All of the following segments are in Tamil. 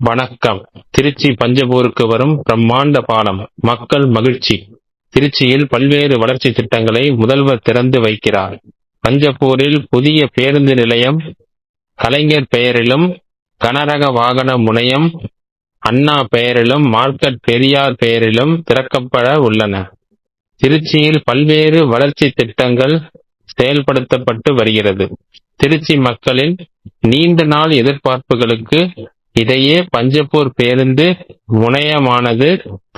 வணக்கம். திருச்சி பஞ்சபூருக்கு வரும் பிரம்மாண்ட பாலம். மக்கள் மகிழ்ச்சி. திருச்சியில் பல்வேறு வளர்ச்சி திட்டங்களை முதல்வர் திறந்து வைக்கிறார். பஞ்சப்பூரில் புதிய பேருந்து நிலையம் கலைஞர் பெயரிலும் கனரக வாகன முனையம் அண்ணா பெயரிலும் மார்க்கெட் பெரியார் பெயரிலும் திறக்கப்பட உள்ளன. திருச்சியில் பல்வேறு வளர்ச்சி திட்டங்கள் செயல்படுத்தப்பட்டு வருகிறது. திருச்சி மக்களின் நீண்ட நாள் எதிர்பார்ப்புகளுக்கு இடையே பஞ்சப்பூர் பேருந்து முனையமானது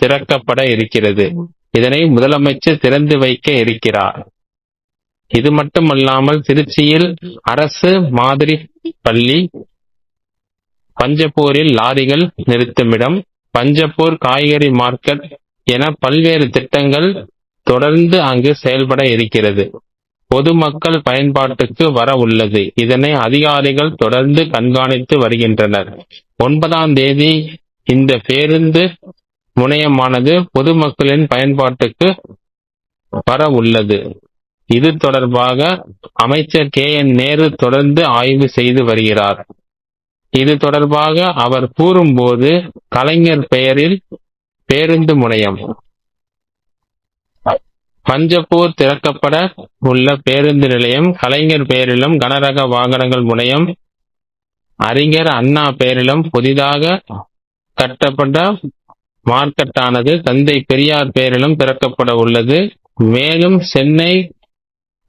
திறக்கப்பட இருக்கிறது. இதனை முதலமைச்சர் திறந்து வைக்க இருக்கிறார். இது மட்டுமல்லாமல் திருச்சியில் அரசு மாதிரி பள்ளி பஞ்சப்பூரில் லாரிகள் நிறுத்துமிடம். பஞ்சப்பூர் காய்கறி மார்க்கெட் என பல்வேறு திட்டங்கள் தொடர்ந்து அங்கு செயல்பட இருக்கிறது. பொதுமக்கள் பயன்பாட்டுக்கு வர உள்ளது. இதனை அதிகாரிகள் தொடர்ந்து கண்காணித்து வருகின்றனர். ஒன்பதாம் தேதி இந்த பேருந்து முனையமானது பொதுமக்களின் பயன்பாட்டுக்கு வர உள்ளது. இது தொடர்பாக அமைச்சர் கே. என். நேரு தொடர்ந்து ஆய்வு செய்து வருகிறார். இது தொடர்பாக அவர் கூறும்போது கலைஞர் பெயரில் பேருந்து முனையம். பஞ்சப்பூர் திறக்கப்பட உள்ள பேருந்து நிலையம் கலைஞர் பெயரிலும் கனரக வாகனங்கள் முனையம் அறிஞர் அண்ணா பெயரிலும் புதிதாக கட்டப்பட்ட மார்க்கெட்டானது தந்தை பெரியார் பெயரிலும் திறக்கப்பட உள்ளது. மேலும் சென்னை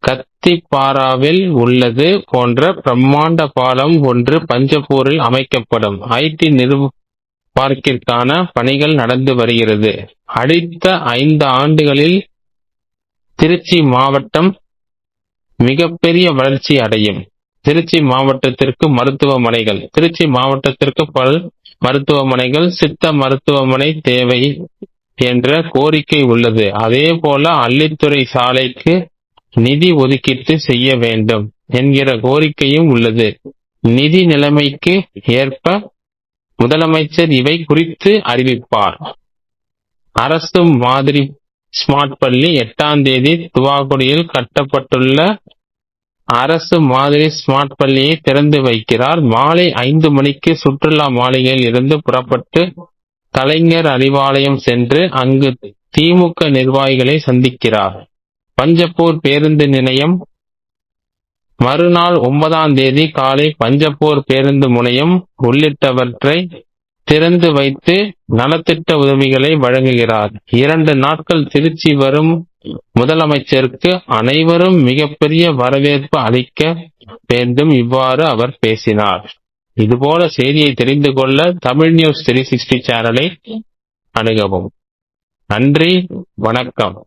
கத்திப்பாராவில் உள்ளது போன்ற பிரம்மாண்ட பாலம் ஒன்று பஞ்சப்பூரில் அமைக்கப்படும். ஐடி பார்க்கிற்கான பணிகள் நடந்து வருகிறது. அடுத்த ஐந்து ஆண்டுகளில் திருச்சி மாவட்டம் மிகப்பெரிய வளர்ச்சி அடையும். திருச்சி மாவட்டத்திற்கு மருத்துவமனைகள். திருச்சி மாவட்டத்திற்கு பல் மருத்துவமனைகள் சித்த மருத்துவமனை தேவை என்ற கோரிக்கை உள்ளது. அதே போல அள்ளித்துறை சாலைக்கு நிதி ஒதுக்கீட்டு செய்ய வேண்டும் என்கிற கோரிக்கையும் உள்ளது. நிதி நிலைமைக்கு ஏற்ப முதலமைச்சர் இவை குறித்து அறிவிப்பார். அரசு மாதிரி ஸ்மார்ட் பள்ளி எட்டாம் தேதி துவாக்குடியில் கட்டப்பட்டுள்ள அரசு மாதிரி ஸ்மார்ட் பள்ளியை திறந்து வைக்கிறார். மாலை ஐந்து மணிக்கு சுற்றுலா மாளிகையில் இருந்து புறப்பட்டு கலைஞர் அறிவாலயம் சென்று அங்கு திமுக நிர்வாகிகளை சந்திக்கிறார். பஞ்சப்பூர் பேருந்து நிலையம் மறுநாள் ஒன்பதாம் தேதி காலை பஞ்சப்பூர் பேருந்து முனையம் உள்ளிட்டவற்றை திறந்து வைத்து நலத்திட்ட உதவிகளை வழங்குகிறார். இரண்டு நாட்கள் திருச்சி வரும் முதலமைச்சருக்கு அனைவரும் மிகப்பெரிய வரவேற்பு அளிக்க வேண்டும் இவ்வாறு அவர் பேசினார். இதுபோல செய்தியை தெரிந்து கொள்ள தமிழ் நியூஸ் த்ரீ சிக்ஸ்டி சேனலை அணுகவும். நன்றி வணக்கம்.